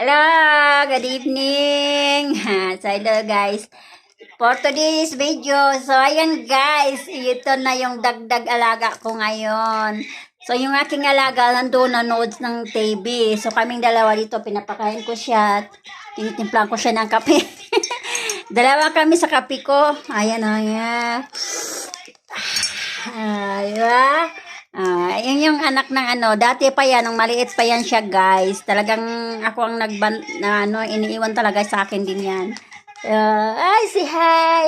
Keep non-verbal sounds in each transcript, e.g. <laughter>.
Hello, good evening. <laughs> So, hello guys. For today's video, so ayan guys, ito na yung dagdag alaga ko ngayon. So, yung aking alaga nandun nanood ng TV. So, kaming dalawa dito, pinapakain ko siya. Tinitimplan ko siya ng kape. <laughs> dalawa kami sa kape ko. Ayan, ayan. Aywa. Ah, yun yung anak ng ano, dati pa yan, nung maliit pa yan siya, guys. Talagang ako ang nagban, na ano, iniiwan talaga sa akin din yan. Uh, ay, si hi!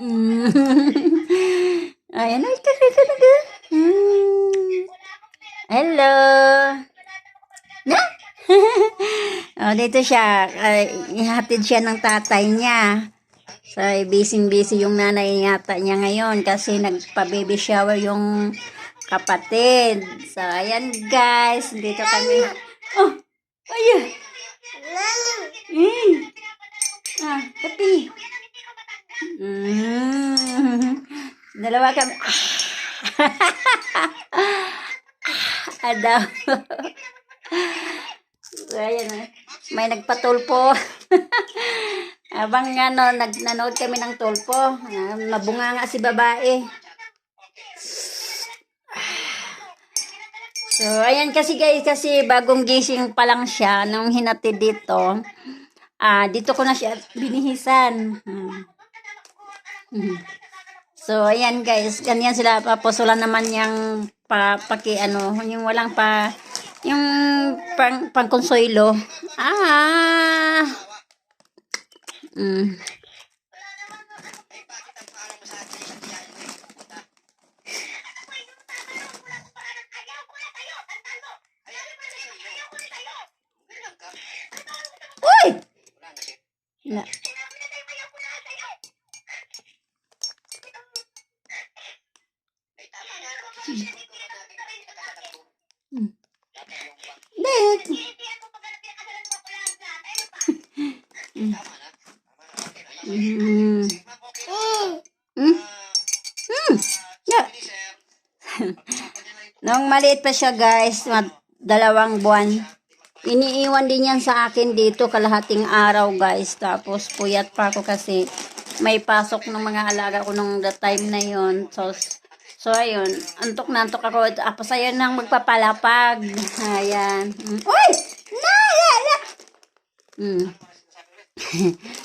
<laughs> Ayan, ay, kasi talaga. Mm. Hello! Na? <laughs> oh, dito siya. Uh, ihatid siya ng tatay niya. So, busy-busy yung nanay yata niya ngayon kasi nagpa-baby shower yung kapatid. So, ayan guys. Dito kami. Oh! Ayan! Mm. Ah, kapi. Mm. Dalawa kami. <laughs> Ah, daw. <laughs> so, ayan. ah. May nagpatulpo. <laughs> Abang ano, nag nanood kami ng tulpo. Ah, Mabunga nga si babae. <sighs> So, ayan kasi guys, kasi bagong gising pa lang siya nung hinatid dito. Ah, dito ko na siya binihisan. Hmm. <laughs> So, ayan guys, ganyan sila wala naman yung pa, paki ano, yung walang pa yung pang pangkonsuelo. Ah. Mm. Uy! Na. Hmm. Dahil. Mm. Mm. Mm. Yeah. Nung maliit pa siya guys, dalawang buwan, iniiwan din yan sa akin dito kalahating araw guys. Tapos puyat pa ako kasi may pasok ng mga alaga ko nung the time na yon So, so ayun, antok na antok ako. Tapos ayun nang magpapalapag. Ayan. Mm. Uy! Na! Na! Na! Mm. <laughs>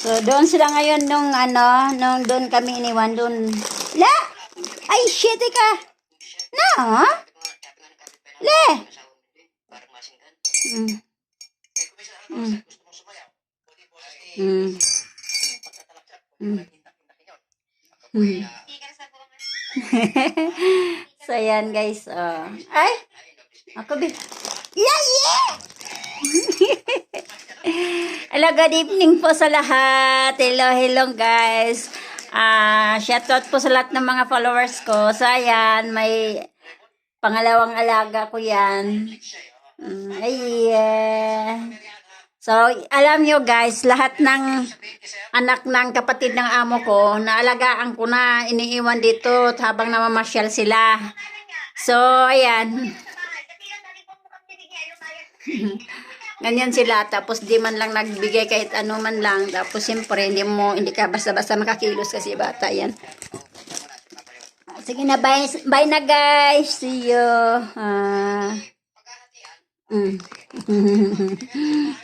So, doon sila ngayon nung ano, nung doon kami iniwan doon. La! Ay, shit ka! Na? Le! Mm. Mm. Mm. Mm. Mm. <laughs> so, yan guys. Oh. Ay! Ako bi. Yeah, yeah! <laughs> Hello, good evening po sa lahat. Hello, hello guys. Ah, shoutout po sa lahat ng mga followers ko. So, ayan, may pangalawang alaga ko yan. Mm, ay, yeah. So, alam nyo guys, lahat ng anak ng kapatid ng amo ko, naalagaan ko na, iniiwan dito habang namamasyal sila. So, ayan. <laughs> Ganyan sila, tapos di man lang nagbigay kahit ano man lang. Tapos siyempre, hindi mo, hindi ka basta-basta makakilos kasi bata yan. Sige na, bye, bye na guys. See you. Ah. Mm. <laughs>